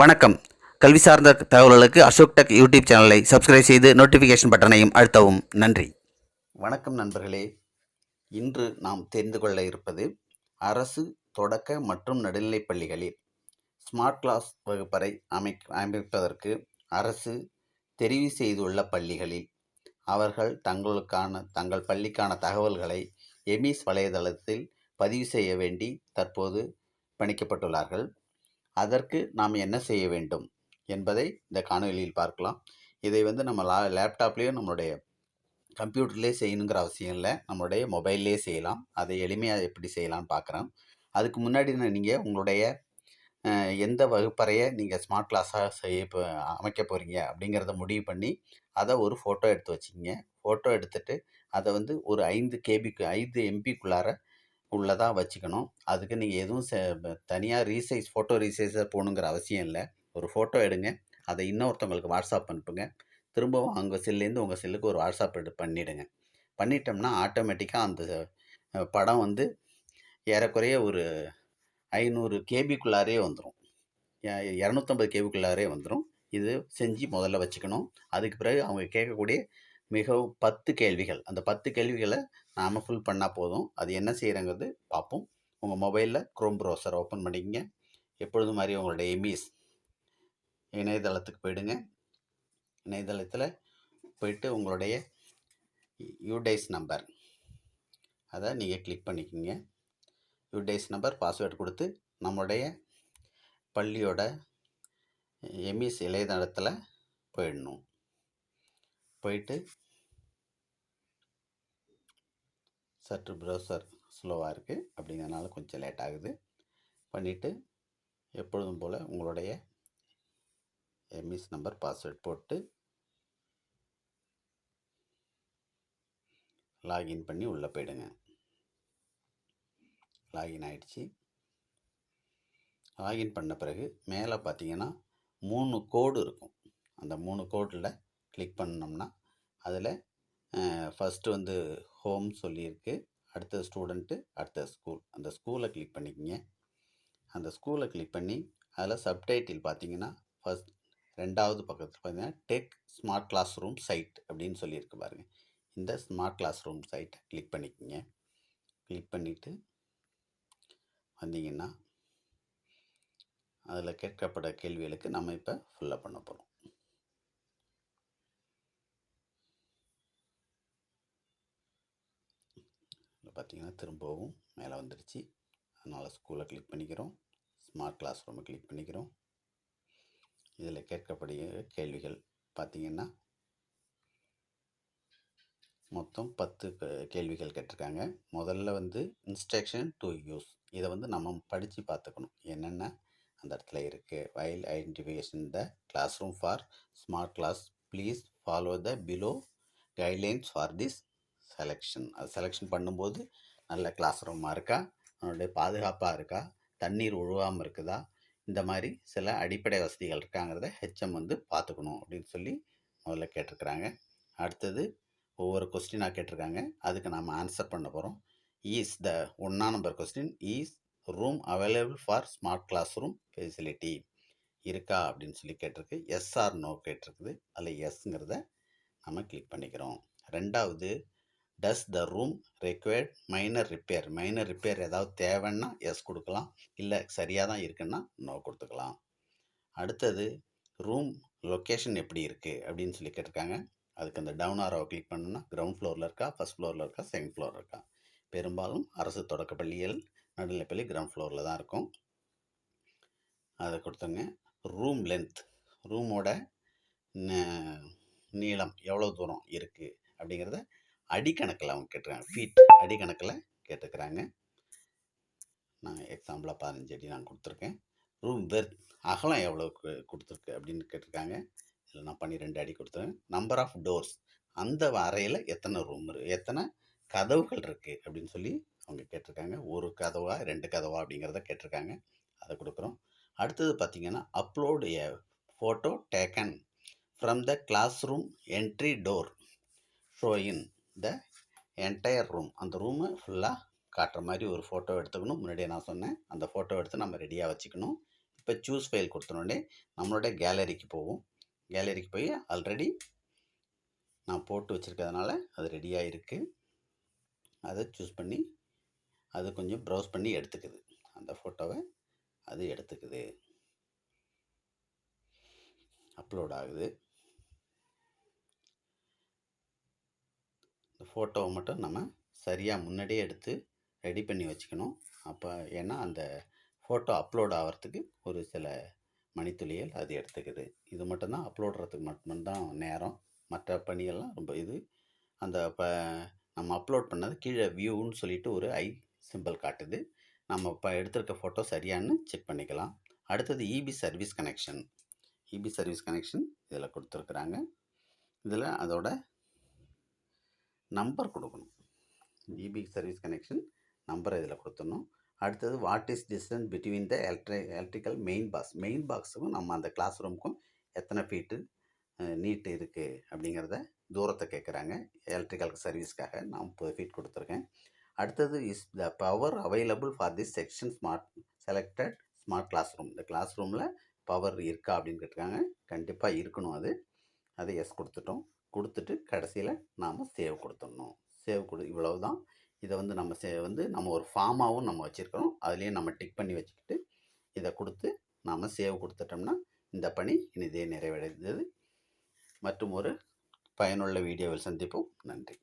வணக்கம். கல்வி சார்ந்த தகவல்களுக்கு அசோக் டெக் யூடியூப் சேனலை சப்ஸ்கிரைப் செய்து நோட்டிஃபிகேஷன் பட்டனையும் அழுத்தவும். நன்றி. வணக்கம் நண்பர்களே. இன்று நாம் தெரிந்து கொள்ள இருப்பது அரசு தொடக்க மற்றும் நடுநிலைப் பள்ளிகளில் ஸ்மார்ட் கிளாஸ் வகுப்பறை அமை அமைப்பதற்கு அரசு தெரிவு செய்துள்ள பள்ளிகளில் அவர்கள் தங்களுக்கான தங்கள் பள்ளிக்கான தகவல்களை எமிஸ் வலைதளத்தில் பதிவு செய்ய வேண்டி தற்போது பணிக்கப்பட்டுள்ளார்கள். அதற்கு நாம் என்ன செய்ய வேண்டும் என்பதை இந்த காணொலியில் பார்க்கலாம். இதை வந்து நம்ம லா லேப்டாப்லேயும் நம்மளுடைய கம்ப்யூட்டர்லேயே செய்யணுங்கிற அவசியம் இல்லை. நம்மளுடைய மொபைல்லே செய்யலாம். அதை எளிமையாக எப்படி செய்யலாம்னு பார்க்குறோம் அதுக்கு முன்னாடி நீங்கள் உங்களுடைய எந்த வகுப்பறையை நீங்கள் ஸ்மார்ட் கிளாஸாக செய்ய இப்போ அமைக்க போகிறீங்க அப்படிங்கிறத முடிவு பண்ணி அதை ஒரு ஃபோட்டோ எடுத்து வச்சுக்கிங்க. ஃபோட்டோ எடுத்துட்டு அதை வந்து ஒரு ஐந்து கேபிக்கு ஐந்து எம்பிக்குள்ளார உள்ளதாக வச்சுக்கணும். அதுக்கு நீங்கள் எதுவும் தனியாக ரீசைஸ் ஃபோட்டோ ரீசைஸாக போகணுங்கிற அவசியம் இல்லை. ஒரு ஃபோட்டோ எடுங்க. அதை இன்னொருத்தவங்களுக்கு வாட்ஸ்அப் அனுப்புங்க. திரும்பவும் அவங்க செல்லேருந்து உங்கள் செல்லுக்கு ஒரு வாட்ஸ்அப் எடு பண்ணிவிடுங்க பண்ணிட்டோம்னா ஆட்டோமேட்டிக்காக அந்த படம் வந்து ஏறக்குறைய ஒரு ஐநூறு கேபிக்குள்ளாரே வந்துடும் இரநூத்தம்பது கேபிக்குள்ளாரே வந்துடும் இது செஞ்சு முதல்ல வச்சுக்கணும். அதுக்கு பிறகு அவங்க கேட்கக்கூடிய மிகவும் பத்து கேள்விகள். அந்த பத்து கேள்விகளை நாம் ஃபில் பண்ணால் போதும். அது என்ன செய்கிறங்கிறது பார்ப்போம் உங்கள் மொபைலில் க்ரோம் ப்ரௌசர் ஓப்பன் பண்ணிக்கங்க. எப்பொழுதும் மாதிரி உங்களுடைய எமிஸ் இணையதளத்துக்கு போயிடுங்க. இணையதளத்தில் போயிட்டு உங்களுடைய யூடைஸ் நம்பர் அதை நீங்கள் கிளிக் பண்ணிக்கோங்க. யூடைஸ் நம்பர் பாஸ்வேர்டு கொடுத்து நம்மளுடைய பள்ளியோட எமிஸ் இணையதளத்தில் போயிடணும். போயிட்டு சற்று ப்ரௌசர் ஸ்லோவாக இருக்குது அப்படிங்கிறனால கொஞ்சம் லேட் ஆகுது. பண்ணிவிட்டு எப்பொழுதும் போல் உங்களுடைய எம்இஸ் நம்பர் பாஸ்வேர்ட் போட்டு லாகின் பண்ணி உள்ளே போயிடுங்க. லாகின் ஆகிடுச்சி லாகின் பண்ண பிறகு மேலே பார்த்தீங்கன்னா மூணு கோடு இருக்கும். அந்த மூணு கோடில் கிளிக் பண்ணோம்னா அதில் ஃபஸ்ட்டு வந்து ஹோம் சொல்லியிருக்கு. அடுத்த ஸ்டூடெண்ட்டு அடுத்த ஸ்கூல் அந்த ஸ்கூலை கிளிக் பண்ணிக்கோங்க. அந்த ஸ்கூலை கிளிக் பண்ணி அதில் சப்டைட்டில் பார்த்தீங்கன்னா ஃபஸ்ட் ரெண்டாவது பக்கத்தில் பார்த்தீங்கன்னா tech smart class room site அப்படின்னு சொல்லியிருக்கு பாருங்கள் இந்த ஸ்மார்ட் கிளாஸ் ரூம் சைட்டை கிளிக் பண்ணிக்கோங்க. கிளிக் பண்ணிவிட்டு வந்தீங்கன்னா அதில் கேட்கப்பட்ட கேள்விகளுக்கு நம்ம இப்போ ஃபுல்லாக பண்ண போகிறோம் பார்த்தீங்கன்னா திரும்பவும் மேலே வந்துடுச்சு அதனால் ஸ்கூலை கிளிக் பண்ணிக்கிறோம். ஸ்மார்ட் கிளாஸ் ரூமை கிளிக் பண்ணிக்கிறோம். இதில் கேட்கக்கூடிய கேள்விகள் பார்த்தீங்கன்னா மொத்தம் பத்து கேள்விகள் கேட்டிருக்காங்க. முதல்ல வந்து இன்ஸ்ட்ரக்ஷன் டு யூஸ் இதை வந்து நம்ம படித்து பார்த்துக்கணும். என்னென்ன அந்த இடத்துல இருக்குது while identification the class room for smart class please follow the below guidelines for this selection அது செலெக்ஷன் பண்ணும்போது நல்ல கிளாஸ் ரூமாக இருக்கா? அதனுடைய பாதுகாப்பாக இருக்கா? தண்ணீர் ஒழுகாமல் இருக்குதா? இந்த மாதிரி சில அடிப்படை வசதிகள் இருக்காங்கிறத ஹெச்எம் வந்து பார்த்துக்கணும் அப்படின்னு சொல்லி முதல்ல கேட்டிருக்கிறாங்க. அடுத்தது ஒவ்வொரு கொஸ்டினாக கேட்டிருக்காங்க. அதுக்கு நாம் ஆன்சர் பண்ண போகிறோம் ஈஸ் த ஒன்றா number question is room available for smart class room facility இருக்கா அப்படின்னு சொல்லி கேட்டிருக்கு. எஸ்ஆர் நோ கேட்டிருக்குது. அதில் எஸ்ங்கிறத நம்ம கிளிக் பண்ணிக்கிறோம். ரெண்டாவது does the room required minor repair minor repair ஏதாவது தேவைன்னா எஸ் கொடுக்கலாம். இல்லை சரியாக தான் இருக்குன்னா நோ கொடுத்துக்கலாம். அடுத்தது ரூம் லொக்கேஷன் எப்படி இருக்குது அப்படின்னு சொல்லி கேட்டிருக்காங்க. அதுக்கு அந்த டவுன் ஆரோவை கிளிக் பண்ணோம்னா கிரவுண்ட் ஃப்ளோரில் இருக்கா ஃபஸ்ட் ஃப்ளோரில் இருக்கா செகண்ட் ஃப்ளோர் இருக்கா? பெரும்பாலும் அரசு தொடக்க பள்ளிகள் நடுநிலைப்பள்ளி கிரவுண்ட் ஃப்ளோரில் தான் இருக்கும். அதை கொடுத்துங்க. ரூம் லென்த் ரூமோட நீளம் எவ்வளோ தூரம் இருக்குது அப்படிங்கிறத அடிக்கணக்கில் அவங்க கேட்டிருக்காங்க. ஃபீட் அடிக்கணக்கில் கேட்டுக்கிறாங்க நான் எக்ஸாம்பிளாக பதினஞ்சு அடி நான் கொடுத்துருக்கேன். ரூம் பெர்த் அகலம் எவ்வளோ கொடுத்துருக்கு அப்படின்னு கேட்டிருக்காங்க. இதில் நான் பன்னிரெண்டு அடி கொடுத்துருக்கேன் நம்பர் ஆஃப் டோர்ஸ் அந்த அறையில் எத்தனை ரூம் இருக்கு எத்தனை கதவுகள் இருக்குது அப்படின்னு சொல்லி அவங்க கேட்டிருக்காங்க. ஒரு கதவா ரெண்டு கதவா அப்படிங்கிறத கேட்டிருக்காங்க. அதை கொடுக்குறோம். அடுத்தது பார்த்தீங்கன்னா upload a photo taken from the class room entry door showing the entire room அந்த ரூமை ஃபுல்லாக காட்டுற மாதிரி ஒரு ஃபோட்டோ எடுத்துக்கணும். முன்னாடியே நான் சொன்னேன். அந்த ஃபோட்டோ எடுத்து நம்ம ரெடியாக வச்சுக்கணும். இப்போ சூஸ் ஃபைல் கொடுத்தனோடனே நம்மளுடைய கேலரிக்கு போவோம். கேலரிக்கு போய் ஆல்ரெடி நான் போட்டு வச்சுருக்கிறதுனால அது ரெடியாக இருக்குது அதை சூஸ் பண்ணி அது கொஞ்சம் ப்ரௌஸ் பண்ணி எடுத்துக்குது. அந்த ஃபோட்டோவை அது எடுத்துக்குது. அப்லோட் ஆகுது. இந்த ஃபோட்டோவை மட்டும் நம்ம சரியாக முன்னாடியே எடுத்து ரெடி பண்ணி வச்சுக்கணும். அப்போ ஏன்னா அந்த ஃபோட்டோ அப்லோட் ஆகிறதுக்கு ஒரு சில மணித்துளிகள் அது எடுத்துக்குது. இது மட்டும்தான் அப்லோடுறதுக்கு மட்டும்தான் நேரம். மற்ற பணியெல்லாம் ரொம்ப இது. அந்த இப்போ நம்ம அப்லோட் பண்ணது கீழே வியூன்னு சொல்லிட்டு ஒரு ஐ சிம்பிள் காட்டுது. நம்ம இப்போ எடுத்திருக்க ஃபோட்டோ சரியான்னு செக் பண்ணிக்கலாம். அடுத்தது EB service connection EB service connection இதில் கொடுத்துருக்குறாங்க. இதில் அதோட நம்பர் கொடுக்கணும். ஜிபி சர்வீஸ் கனெக்ஷன் நம்பரை இதில் கொடுத்துடணும். அடுத்தது what is distance between the electric electrical main box main பாக்ஸுக்கும் நம்ம அந்த கிளாஸ் ரூமுக்கும் எத்தனை ஃபீட்டு நீட்டு இருக்குது அப்படிங்கிறத தூரத்தை கேட்குறாங்க. எலக்ட்ரிக்கல் சர்வீஸ்க்காக நான் முப்பது ஃபீட் கொடுத்துருக்கேன். அடுத்தது is the power available for this section smart selected smart class room இந்த கிளாஸ் ரூமில் பவர் இருக்கா அப்படின்னு கேட்டிருக்காங்க. கண்டிப்பாக இருக்கணும் அது. அதை எஸ் கொடுத்துட்டோம். கொடுத்துட்டு கடைசியில் நாம் சேவ் கொடுத்துடணும். சேவ் கொடு இவ்வளவு தான் இதை வந்து நம்ம சே வந்து நம்ம ஒரு ஃபார்மாகவும் நம்ம வச்சுருக்கிறோம் அதுலேயே நம்ம டிக் பண்ணி வச்சுக்கிட்டு இதை கொடுத்து நாம் சேவ் கொடுத்துட்டோம்னா இந்த பணி இனிதே நிறைவடைந்தது. மற்றும் ஒரு பயனுள்ள வீடியோவில் சந்திப்போம். நன்றி.